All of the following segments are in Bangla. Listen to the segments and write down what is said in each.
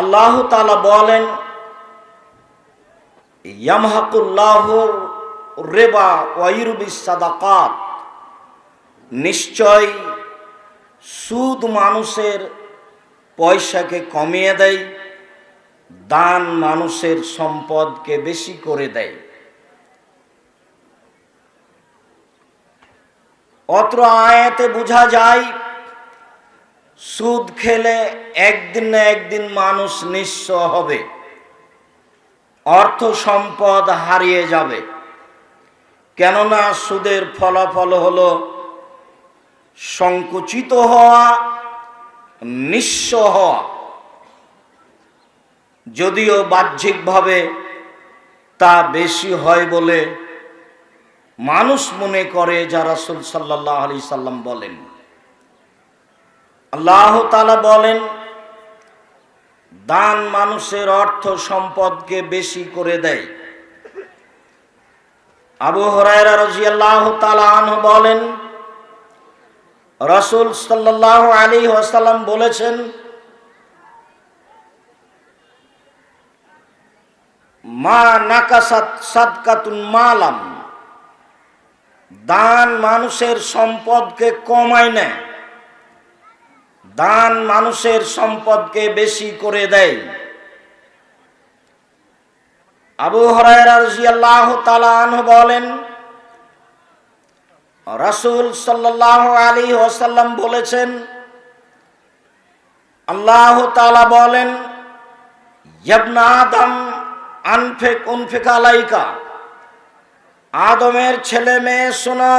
আল্লাহ তালা বলেন রেবা নিশ্চয় সুদ মানুষের পয়সাকে কমিয়ে দেয়, দান মানুষের সম্পদকে বেশি করে দেয়। অত্র আয়াতে বোঝা যায় সুদ খেলে একদিন না একদিন মানুষ নিঃস্ব হবে। অর্থ সম্পদ হারিয়ে যাবে। কেননা সুদের ফলাফল হল সংকুচিত হওয়া, নিঃস্ব হওয়া। যদিও বাহ্যিকভাবে তা বেশি হয় বলে মানুষ মনে করে যা রাসুল আলি সাল্লাম বলেন। আল্লাহ তালা বলেন, দান মানুষের অর্থ সম্পদকে বেশি করে দেয়। আবু হরাইরা রাজি আল্লাহ তালাহ বলেন, রসুল সাল্লাহ আলী ওয়াসাল্লাম বলেছেন, মা নাকাসাত সাদকাতুন মালাম। দান মানুষের সম্পদকে কমায় না দান মানুষের সম্পদকে বেশি করে দেয়। আবু বলেন, রাসুল সাল্লাহ আলী ওসাল্লাম বলেছেন, আল্লাহ তালা বলেন আদম আনফেক আদমের ছেলে মেয়ে শোনো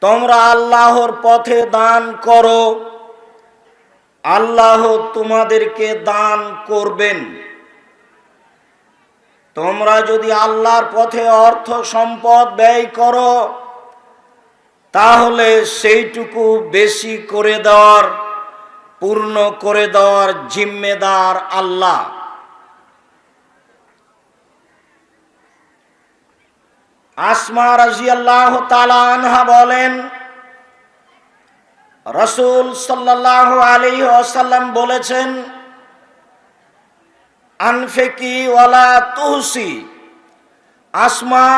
তোমরা আল্লাহর পথে দান করো। আল্লাহ তোমাদেরকে দান করবেন। তোমরা যদি আল্লাহর পথে অর্থ সম্পদ ব্যয় করো, তাহলে সেইটুকু বেশি করে দেওয়ার, পূর্ণ করে দেওয়ার জিম্মেদার আল্লাহ। আসমা রাজিয়াল্লাহ তালানহা বলেন, রসুল সাল্লাহ আলী আসাল্লাম বলেছেন, আনফেকি ওয়ালা তুহসি, আসমা,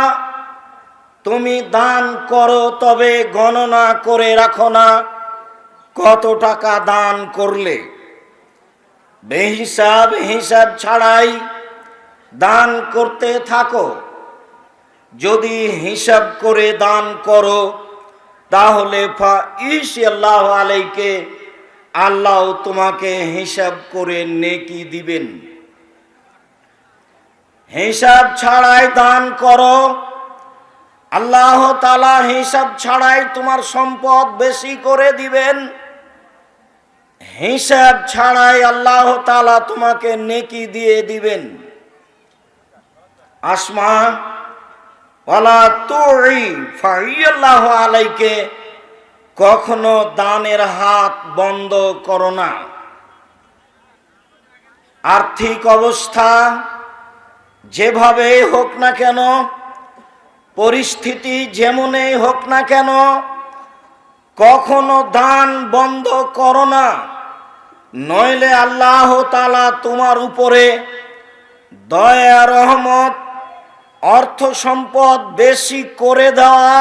তুমি দান করো তবে গণনা করে রাখো না, কত টাকা দান করলে? বেহিসাব হিসাব ছাড়াই দান করতে থাকো। যদি হিসাব করে দান করো, তাহলে আল্লাহ আলাইকে আল্লাহ তোমাকে হিসাব করে নেকি দিবেন। হিসাব ছাড়াই দান করো, আল্লাহ তালা হিসাব ছাড়াই তোমার সম্পদ বেশি করে দিবেন। হিসাব ছাড়াই আল্লাহ তালা তোমাকে নেকি দিয়ে দিবেন। আসমা আলাইকে কখনো দানের হাত বন্ধ করো না। আর্থিক অবস্থা যেভাবে হোক না কেন, পরিস্থিতি যেমনই হোক না কেন, কখনো দান বন্ধ করো না। নইলে আল্লাহ তালা তোমার উপরে দয়া রহমত অর্থ সম্পদ বেশি করে দেওয়া,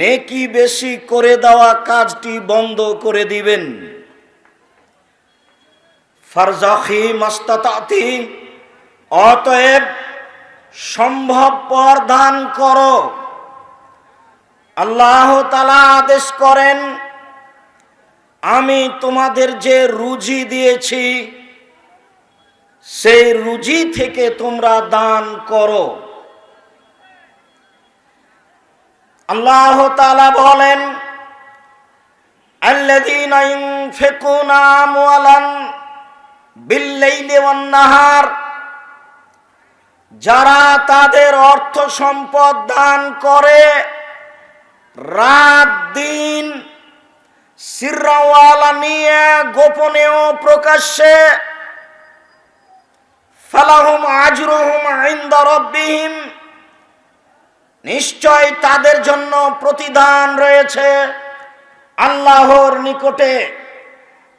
নেকি বেশি করে দেওয়া কাজটি বন্ধ করে দিবেন। ফারজাখি মাস্তাতি অতএব সম্ভবপর দান করো। আল্লাহ তালা আদেশ করেন, আমি তোমাদের যে রুজি দিয়েছি, সেই রুজি থেকে তোমরা দান করো। আল্লাহ তালা বলেন যারা তাদের অর্থ সম্পদ দান করে, রাত দিন সিরওয়ালা নিয়ে গোপনেও প্রকাশ্যে, ফালাহুম আজরুহুম আইন্দরবিহীন নিশ্চয় তাদের জন্য প্রতিদান রয়েছে। আল্লাহর নিকটে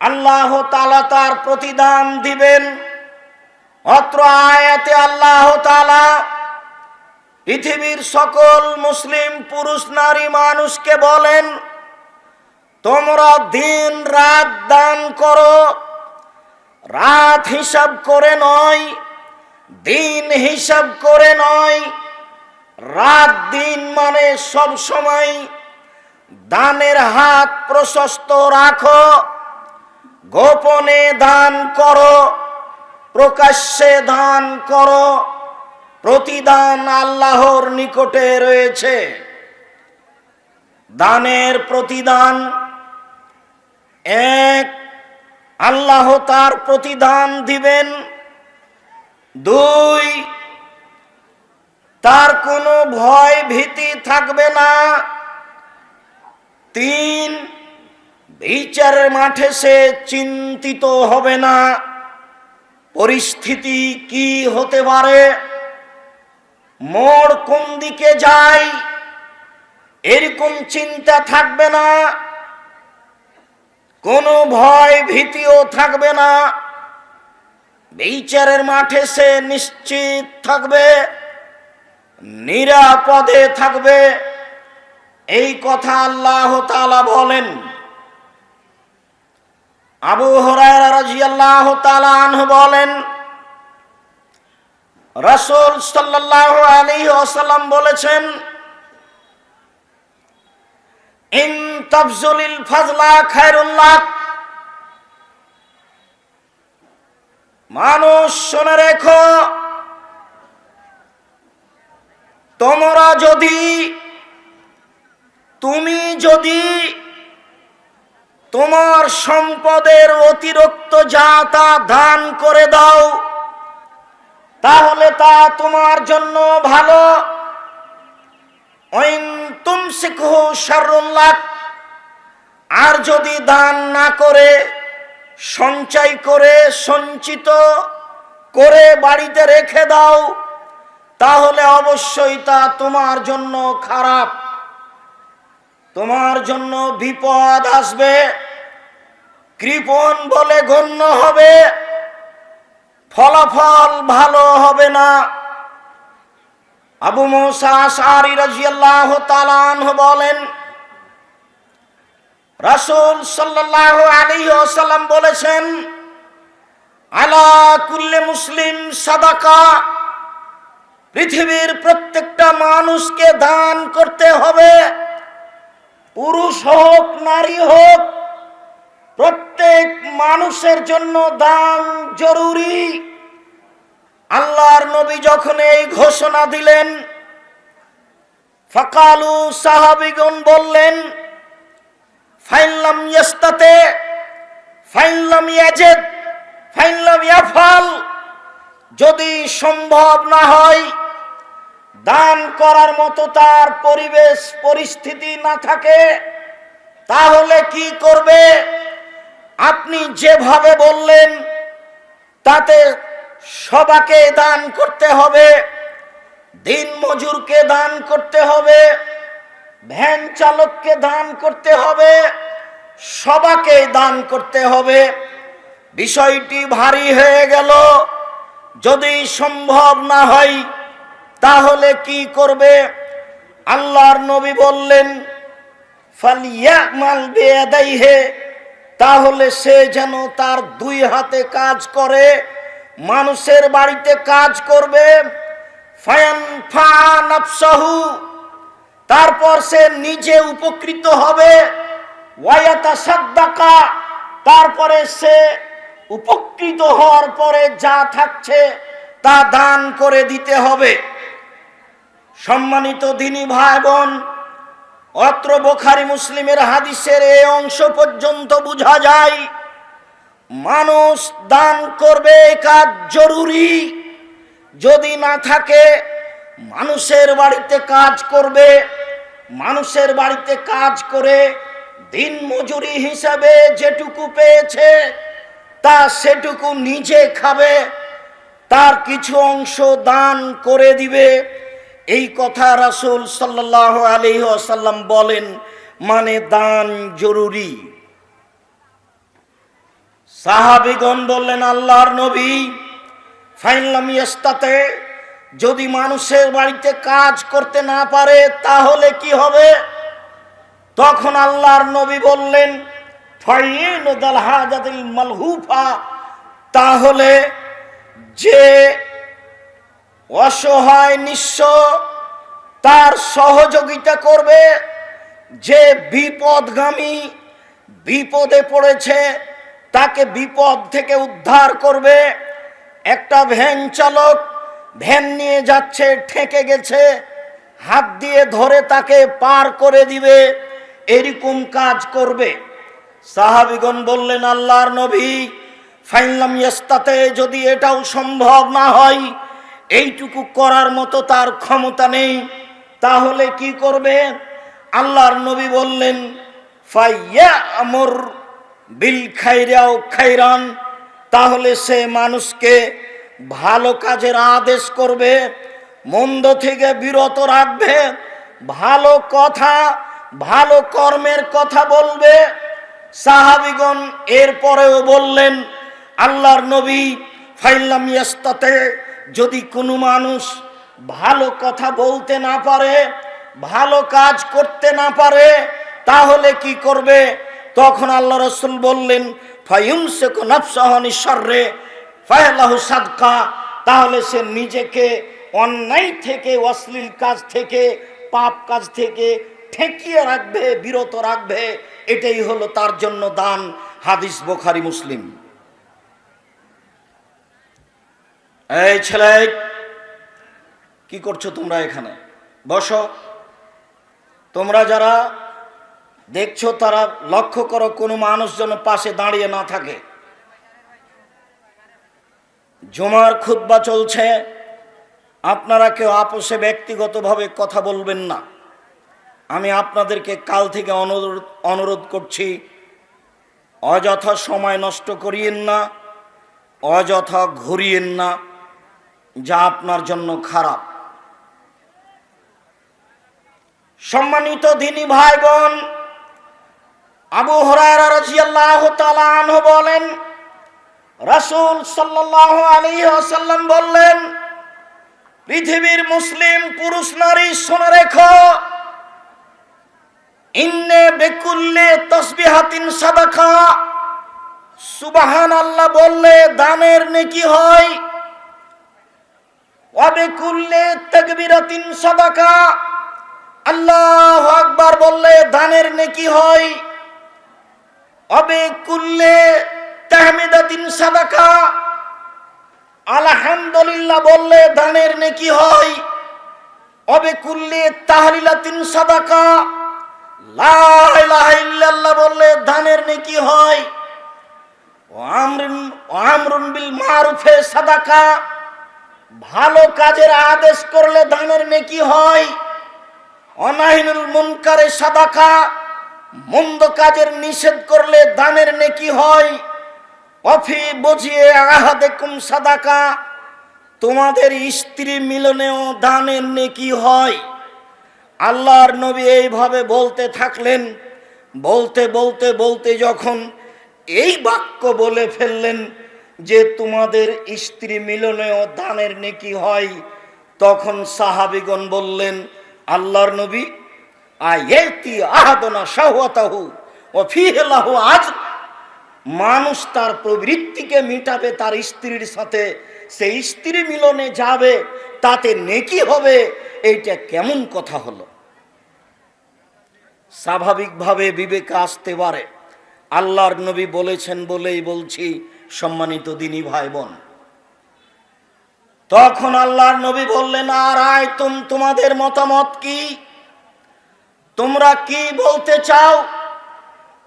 আল্লাহ তালা তার প্রতিদান দিবেন। অত্র আয়াতে আল্লাহ তালা পৃথিবীর সকল মুসলিম পুরুষ, নারী মানুষকে বলেন, তোমরা দিন রাত দান করো, রাত হিসাব করে নয়, দিন হিসাব করে নয় রাত দিন মানে সব সময় দানের হাত প্রশস্ত রাখো, গোপনে দান করো, প্রকাশ্যে দান করো, প্রতিদান আল্লাহর নিকটে রয়েছে। দানের প্রতিদান এক, আল্লাহ তার প্রতিদান দিবেন। দুই তার কোনো ভয় ভীতি থাকবে না। তিন, বিচারের মাঠে সে চিন্তিত হবে না। পরিস্থিতি কি হতে পারে? মোড় কোন দিকে যায়? এরকম চিন্তা থাকবে না। কোনো ভয় ভীতিও থাকবে না। বিচারের মাঠে সে নিশ্চিত থাকবে। নিরাপদে থাকবে। এই কথা আল্লাহ তাআলা বলেন। আবু তাআলা আনহু বলেন, রসুল সাল্লাল্লাহু আলাইহি ওয়াসাল্লাম বলেছেন, ইন তাফজুলিল ফাজলা খায়রুল লাক। মানুষ শুনে রেখো তোমরা যদি, তুমি যদি তোমার সম্পদের অতিরিক্ত যা তা দান করে দাও, তাহলে তা তোমার জন্য ভালো। আর যদি দান না করে, সঞ্চয় করে, সঞ্চিত করে বাড়িতে রেখে দাও তাহলে অবশ্যই তা তোমার জন্য খারাপ। তোমার জন্য বিপদ আসবে। কৃপণ বলে গণ্য হবে। ফলাফল ভালো হবে না। আবু মোসা সারি রাজিয়াল্লাহ তালান বলেন, রাসূল সাল্লাল্লাহু আলাইহি ওয়াসাল্লাম বলেছেন, আলা কুল্লে মুসলিম সাদাকা পৃথিবীর প্রত্যেকটা মানুষকে দান করতে হবে। পুরুষ হোক, নারী হোক, প্রত্যেক মানুষের জন্য দান জরুরি। আল্লাহর নবী যখন এই ঘোষণা দিলেন, ফাকালু সাহাবিগণ বললেন ফাইনলাম ইয়াস্তাতে ফাইনলাম ইয়াজেদ ফাইনলাম ইয়াফাল যদি সম্ভব না হয় দান করার মতো তার পরিবেশ, পরিস্থিতি না থাকে, তাহলে কি করবে? আপনি যেভাবে বললেন, তাতে সবাকে দান করতে হবে, দিন মজুরকে দান করতে হবে, ভ্যান চালককে দান করতে হবে, সবাকে দান করতে হবে। বিষয়টি ভারী হয়ে গেল। যদি সম্ভব না হয় তাহলে কি করবে? আল্লাহর নবী বললেন, ফালিয়ামাল বেয়াদাইহে তাহলে সে যেন তার দুই হাতে কাজ করে, মানুষের বাড়িতে কাজ করবে। তারপর সে নিজে উপকৃত হবে। তারপরে সে উপকৃত হওয়ার পরে যা থাকছে তা দান করে দিতে হবে। সম্মানিত দিনী ভাই বোন অত্র বোখারি মুসলিমের হাদিসের এই অংশ পর্যন্ত বোঝা যায়, মানুষ দান করবে কাজ জরুরি। যদি না থাকে, মানুষের বাড়িতে কাজ করবে, মানুষের বাড়িতে কাজ করে দিন মজুরি হিসাবে যেটুকু পেয়েছে, তা সেটুকু নিজে খাবে, তার কিছু অংশ দান করে দিবে। এই কথা রাসূল সাল্লাহ আলাইহি আসাল্লাম বলেন মানে দান জরুরি। সাহাবিগণ বললেন, আল্লাহর নবী ফাইনলাম ইস্তাতে যদি মানুষের বাড়িতে কাজ করতে না পারে, তাহলে কি হবে? তখন আল্লাহর নবী বললেন, ফাইন মালহুফা, তাহলে যে অসহায়, নিঃস্ব, তার সহযোগিতা করবে যে বিপদগামী বিপদে পড়েছে, তাকে বিপদ থেকে উদ্ধার করবে। একটা ভ্যান চালক ভ্যান নিয়ে যাচ্ছে, ঠেকে গেছে, হাত দিয়ে ধরে তাকে পার করে দিবে, এরকম কাজ করবে। সাহাবিগণ বললেন, আল্লাহর নবী, ফাইনলাম ইস্তাতে যদি এটাও সম্ভব না হয় এইটুকু করার মতো তার ক্ষমতা নেই। তাহলে কি করবে? আল্লাহর নবী বললেন ফাইয়া আমর বিল খাইরাও খাইরান। তাহলে সে মানুষকে ভালো কাজের আদেশ করবে, মন্দ থেকে বিরত রাখবে, ভালো কথা, ভালো কর্মের কথা বলবে। সাহাবিগণ এরপরেও বললেন, আল্লাহর নবী ফাইল্লাম যদি কোনো মানুষ ভালো কথা বলতে না পারে, ভালো কাজ করতে না পারে, তাহলে কি করবে? তখন আল্লাহ রসুল বললেন সাদকা তাহলে সে নিজেকে অন্যায় থেকে, অশ্লীল কাজ থেকে, পাপ কাজ থেকে ঠেকিয়ে রাখবে, বিরত রাখবে। এটাই হলো তার জন্য দান, হাদিস বোখারি মুসলিম। এই ছেলে, কি করছ তোমরা এখানে? বসো। তোমরা যারা দেখছ, তারা লক্ষ্য করো, কোনো মানুষ যেন পাশে দাঁড়িয়ে না থাকে। জমার খুদ্া চলছে। আপনারা কেউ আপোষে ব্যক্তিগতভাবে কথা বলবেন না। আমি আপনাদেরকে কাল থেকে অনুরোধ অনুরোধ করছি, অযথা সময় নষ্ট করিয়েন না, অযথা ঘুরিয়েন না। যা আপনার জন্য খারাপ। সম্মানিত দিনী ভাই বোন আবু বলেন, রাসূল ওয়াসাল্লাম বললেন, পৃথিবীর মুসলিম পুরুষ নারী শুনে রেখো, ইন্নে বেকুল্লে তসবিহাতিন সাদাকা। সুবাহান আল্লাহ বললে দানের নেকি হয় অবেকুল্লে তাকবীরাতিন সাদাকা। আল্লাহ আকবার বললে দানের নেকি হয়। অবে কুল্লে তাহমিদাতিন সাদাকা। আলহামদুলিল্লাহ বললে দানের নেকি হয়। অবে কুল্লে তাহলিলাতিন সাদাকা। লা ইলাহা ইল্লাল্লাহ বললে দানের নেকি হয়। আমরুন বিল মারুফে সাদাকা। ভালো কাজের আদেশ করলে দানের নেকি হয়। অনাহিনুল মুনকারে সাদাকা, মন্দ কাজের নিষেধ করলে দানের নেকি হয়। অফি বুঝিয়ে আহাদেকুম সাদাকা, তোমাদের স্ত্রী মিলনেও দানের নেকি হয়। আল্লাহর নবী এইভাবে বলতে থাকলেন, বলতে বলতে বলতে যখন এই বাক্য বলে ফেললেন যে তোমাদের স্ত্রী মিলনেও দানের নেকি হয়, তখন সাহাবিগণ বললেন, আল্লাহর নবী, আয়েতি আহাদনা শাহওয়াতাহু ও ফিহেলাহু আজ মানুষ তার প্রবৃত্তিকে মিটাবে, তার স্ত্রীর সাথে। সেই স্ত্রী মিলনে যাবে, তাতে নেকি হবে, এইটা কেমন কথা হলো? স্বাভাবিকভাবে বিবেকে আসতে পারে। আল্লাহর নবী বলেছেন বলেই বলছি সম্মানিত দিনী ভাই বোন তখন আল্লাহর নবী বললেন, আর আয় তুম তোমাদের মতামত কি? তোমরা কি বলতে চাও?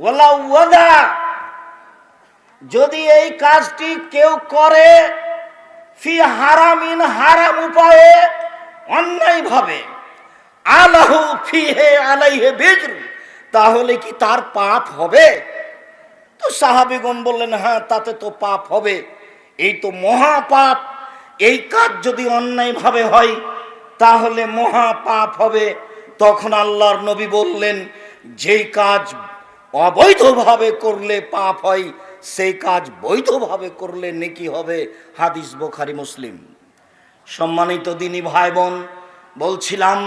ওলা ওয়াদা, যদি এই কাজটি কেউ করে, ফি হারামিন হারাম উপায়ে অন্যায় ভাবে আলাহু ফিহে আলাইহে বিজর তাহলে কি তার পাপ হবে? তো সাহাবিগণ বললেন হ্যাঁ তাতে তো পাপ হবে। এই তো মহা পাপ এই কাজ যদি অন্যায়ভাবে হয়, তাহলে মহা পাপ হবে। তখন আল্লাহর নবী বললেন, যেই কাজ অবৈধভাবে করলে পাপ হয়, সেই কাজ বৈধভাবে করলে নেকি হবে। হাদিস বোখারি, মুসলিম। সম্মানিত দিনী ভাই বোন বলছিলাম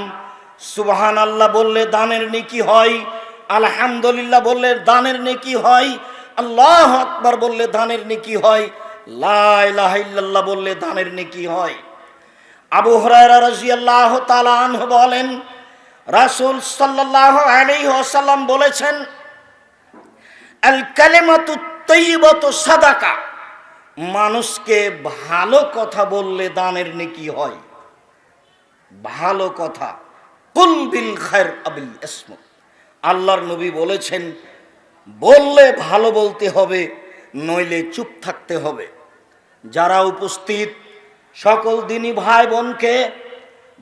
সুবহান আল্লাহ বললে দানের নেকি হয়, আলহামদুলিল্লাহ বললে দানের নেকি হয় আল্লাহ আকবার বললে দানের নেকি হয়, লা ইলাহা ইল্লাল্লাহ বললে দানের নেকি হয়। আবু হরায়রা রাদিয়াল্লাহু তাআলা বলেন, রাসূল সাল্লাল্লাহু আলাইহি ওয়াসাল্লাম বলেছেন, আল সাদাকা মানুষকে ভালো কথা বললে দানের নেকি হয়। ভালো কথা। কুল বিল খায়ের আবিল ইসমত আল্লাহর নবী বলেছেন বললে ভালো বলতে হবে, নইলে চুপ থাকতে হবে। যারা উপস্থিত সকল দিনী ভাই বোনকে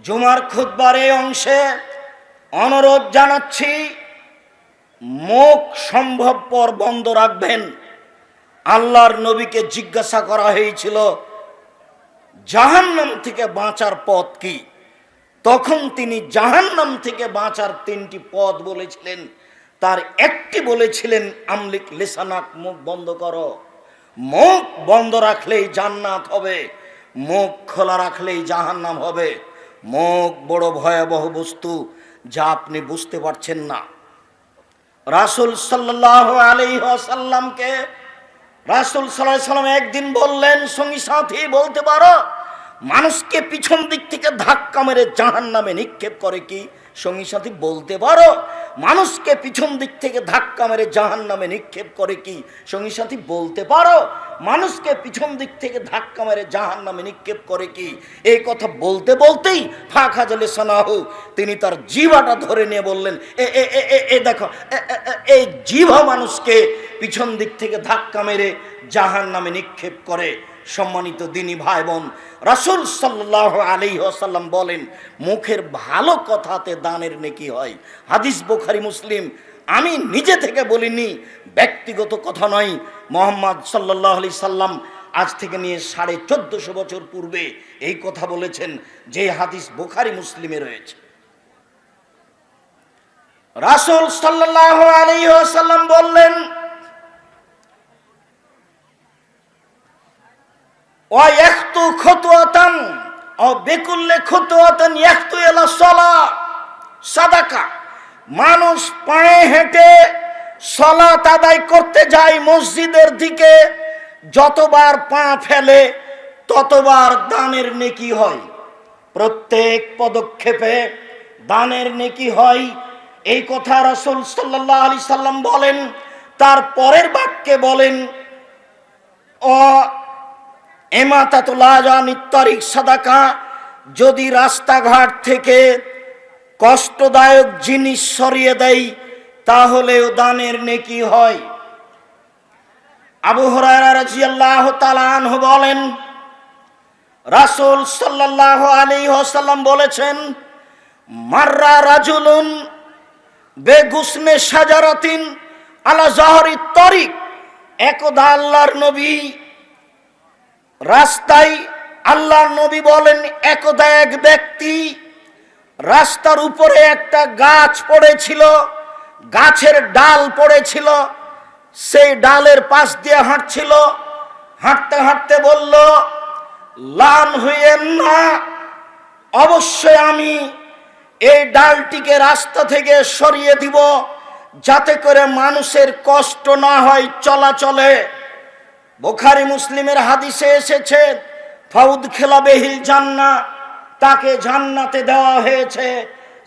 জুমার খুদ্বার এই অংশে অনুরোধ জানাচ্ছি, মুখ সম্ভবপর বন্ধ রাখবেন। আল্লাহর নবীকে জিজ্ঞাসা করা হয়েছিল, জাহান্নাম থেকে বাঁচার পথ কি? তখন তিনি জাহান্নাম থেকে বাঁচার তিনটি পথ বলেছিলেন। তার একটি বলেছিলেন, আমলিক লেসানাক মুখ বন্ধ করো। মুখ বন্ধ রাখলেই জান্নাত হবে, মুখ খোলা রাখলেই জাহান্নাম হবে। মুখ বড় ভয়াবহ বস্তু যা আপনি বুঝতে পারছেন না। রাসুল সাল্লাহ আলাইসাল্লামকে রাসুল সাল্লাম একদিন বললেন, সঙ্গী সাথী, বলতে পারো, মানুষকে পিছন দিক থেকে ধাক্কা মেরে জাহান নামে নিক্ষেপ করে কি? সঙ্গী সাথী বলতে পারো, মানুষকে পিছন দিক থেকে ধাক্কা মেরে জাহান নামে নিক্ষেপ করে কি? সঙ্গী সাথী বলতে পারো, মানুষকে পিছন দিক থেকে ধাক্কা মেরে জাহান নামে নিক্ষেপ করে কি? এই কথা বলতে বলতেই ফাঁক হাজলে সানাহু, তিনি তার জিভাটা ধরে নিয়ে বললেন, এ এ এ দেখো এই জিভা মানুষকে পিছন দিক থেকে ধাক্কা মেরে জাহান নামে নিক্ষেপ করে। সম্মানিত দিনী ভাই বোন রাসুল সাল্লাহ আলী আসাল্লাম বলেন, মুখের ভালো কথাতে দানের নেকি হয়। হাদিস বোখারি, মুসলিম। আমি নিজে থেকে বলিনি, ব্যক্তিগত কথা নয়। মোহাম্মদ সাল্লাহ আলি সাল্লাম আজ থেকে নিয়ে সাড়ে চোদ্দশো বছর পূর্বে এই কথা বলেছেন, যে হাদিস বোখারি, মুসলিমে রয়েছে। রাসুল সাল্লাহ আলী আসাল্লাম বললেন ও বেকুল্লে এলা সলা, সাদাকা। মানুষ পায়ে হেঁটে সলাত আদায় করতে যায় মসজিদের দিকে, যতবার পা ফেলে ততবার দানের নেকি হয়। প্রত্যেক পদক্ষেপে দানের নেকি হয়। এই কথা রসুল সাল্লাহ আলি সাল্লাম বলেন, তার পরের বাক্যে বলেন ও এমাতাতুলাজানিত্তরিক সাদাকা, যদি রাস্তাঘাট থেকে কষ্টদায়ক জিনিস সরিয়ে দেয় তাহলেও দানের নেকি হয়। আবু হরায়রা রাজিয়াল্লাহ তালানহ বলেন, রাসূল সাল্লাল্লাহু আলাইহি ওয়াসাল্লাম বলেছেন, মাররা রাজুলুন বেগুসনে সাজারাতিন আলা জাহরি তরিক, একদা আল্লাহর নবী রাস্তায় আল্লাহর নবী বলেন, একদা এক ব্যক্তি রাস্তার উপরে একটা গাছ পড়েছিল, গাছের ডাল পড়েছিল, সেই ডালের পাশ দিয়ে হাঁটছিল, হাঁটতে হাঁটতে বলল, লান হইয়েন না, অবশ্যই আমি এই ডালটিকে রাস্তা থেকে সরিয়ে দিব, যাতে করে মানুষের কষ্ট না হয় চলাচলে। বোখারি মুসলিমের হাদিসে এসেছে, ফাউদ খেলাবেহিল জান্না, তাকে জান্নাতে দেওয়া হয়েছে,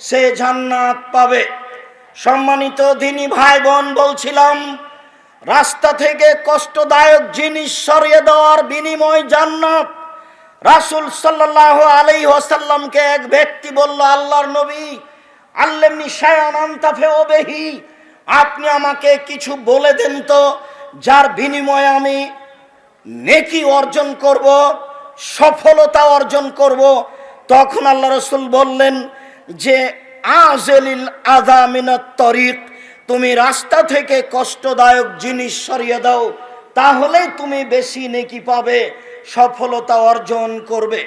সে জান্নাত পাবে। সম্মানিত দিনী ভাই বোন বলছিলাম, রাস্তা থেকে কষ্টদায়ক জিনিস সরিয়ে দেওয়ার বিনিময় জান্নাত। রাসুল সাল্লাহ আলাই ওসাল্লামকে এক ব্যক্তি বলল, আল্লাহর নবী আল্লেমনি শায়ানান্তাফে বেহি আপনি আমাকে কিছু বলে দেন তো, যার বিনিময়ে আমি নেকি অর্জন করব, সফলতা অর্জন করব। তখন আল্লাহ রসুল বললেন যে, আজলিল আদামিনাত তরিক, তুমি রাস্তা থেকে কষ্টদায়ক জিনিস সরিয়ে দাও তাহলে তুমি বেশি নেকি পাবে, সফলতা অর্জন করবে।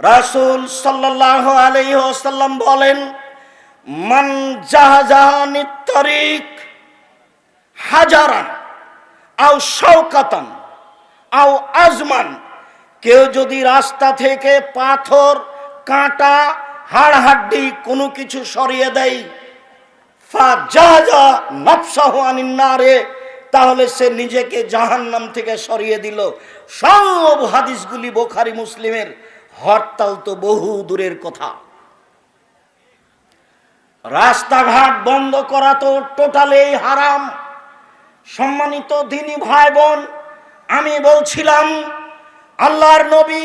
রাসুল সাল্লাহ আলাইসাল্লাম বলেন, মান জাহাজাহানি তরিক হাজারান আও শওকাতান আও আজমান। কেউ যদি রাস্তা থেকে পাথর, কাঁটা হাড় হাড্ডি কোনো কিছু সরিয়ে দেয় তাহলে সে নিজেকে জাহান্নাম থেকে সরিয়ে দিল। সব হাদিসগুলি বোখারি মুসলিমের হরতাল তো বহু দূরের কথা। রাস্তাঘাট বন্ধ করা তো টোটালেই হারাম। সম্মানিত দিনী ভাই বোন আমি বলছিলাম, আল্লাহর নবী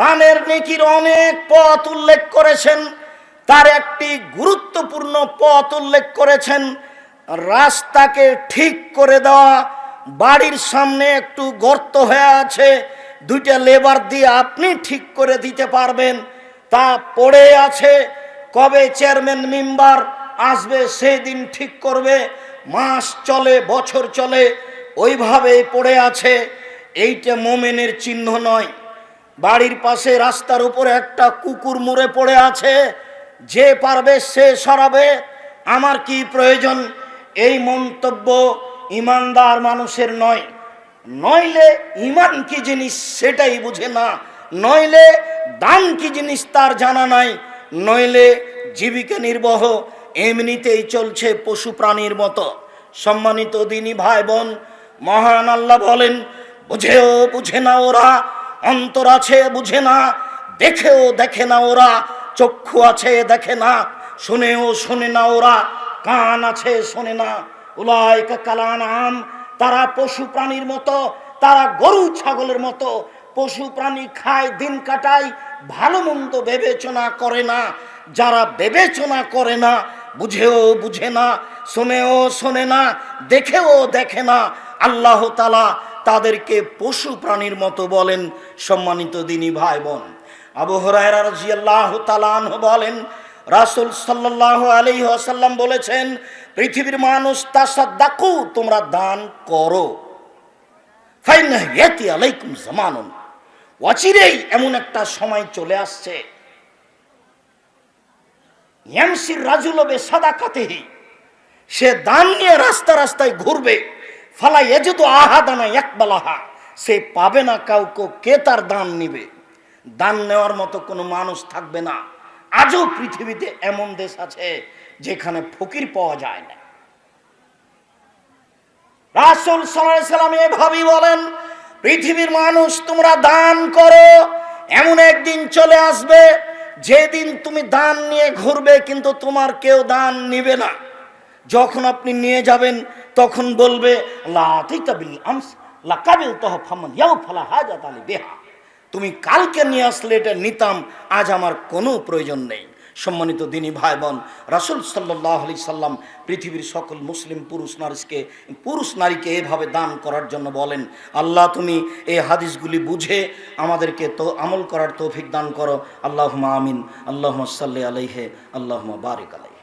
দানের নেকির অনেক পথ উল্লেখ করেছেন, তার একটি গুরুত্বপূর্ণ পথ উল্লেখ করেছেন, রাস্তাকে ঠিক করে দেওয়া, বাড়ির সামনে একটু গর্ত হয়ে আছে, দুইটা লেবার দিয়ে আপনি ঠিক করে দিতে পারবেন, তা পড়ে আছে, কবে চেয়ারম্যান মেম্বার আসবে সেই দিন ঠিক করবে, মাস চলে, বছর চলে ওইভাবেই পড়ে আছে, এইটা মোমেনের চিহ্ন নয়। বাড়ির পাশে রাস্তার উপরে একটা কুকুর মুড়ে পড়ে আছে, যে পারবে সে সরাবে, আমার কি প্রয়োজন? এই মন্তব্য ইমানদার মানুষের নয়। নইলে ইমান কি জিনিস সেটাই বুঝে না। নইলে দান কি জিনিস তার জানা নাই। নইলে জীবিকা নির্বাহ এমনিতেই চলছে পশু প্রাণীর মতো। সম্মানিত দিনী ভাই বোন মহান আল্লাহ বলেন, বুঝেও বুঝে না ওরা, অন্তর আছে বুঝে না, দেখেও দেখে না ওরা, চক্ষু আছে দেখে না, শুনেও শোনে না ওরা, কান আছে শোনে না। উলাইকা কালানাম তারা পশু প্রাণীর মতো, তারা গরু ছাগলের মতো, পশু প্রাণী খায়, দিন কাটায়, ভালো মন্দ বিবেচনা করে না, যারা বিবেচনা করে না, বুঝেও বুঝে না, শোনেও শোনে না, দেখেও দেখে না আল্লাহ তালা তাদেরকে পশু প্রাণীর মতো বলেন সম্মানিত দিনী ভাই বোন। আবু হরায়রা রাদিয়াল্লাহু তাআলা আনহু বলেন, রাসূল সাল্লাল্লাহু আলাইহি আসাল্লাম বলেছেন, পৃথিবীর মানুষ তা তাসাদ্দাকু, তোমরা দান করো। অচিরেই এমন একটা সময় চলে আসছে। রাজুলবে সাদাকাতেহি, সে দান নিয়ে রাস্তা রাস্তায় ঘুরবে। ফালা এজেদ আহাদানা একবালাহা সে পাবে না কাউকে, কে তার দান নিবে? দান নেওয়ার মতো কোনো মানুষ থাকবে না। আজও পৃথিবীতে এমন দেশ আছে যেখানে ফকির পাওয়া যায় না। রাসুল সাল্লাম এভাবেই বলেন, পৃথিবীর মানুষ, তোমরা দান করো, এমন একদিন চলে আসবে, যেদিন তুমি দান নিয়ে ঘুরবে, কিন্তু তোমার কেউ দান নিবে না। যখন আপনি নিয়ে যাবেন, তখন বলবে তুমি কালকে নিয়ে আসলে এটা নিতাম, আজ আমার কোনো প্রয়োজন নেই। সম্মানিত দিনী ভাই বোন রাসুল সাল্লাহ আলি সাল্লাম পৃথিবীর সকল মুসলিম পুরুষ নারীকে পুরুষ নারীকে এভাবে দান করার জন্য বলেন, আল্লাহ, তুমি এই হাদিসগুলি বুঝে আমাদেরকে তো আমল করার তৌফিক দান করো। আল্লাহ আমিন আল্লাহ সাল্লি আলাইহে আল্লাহ বারিক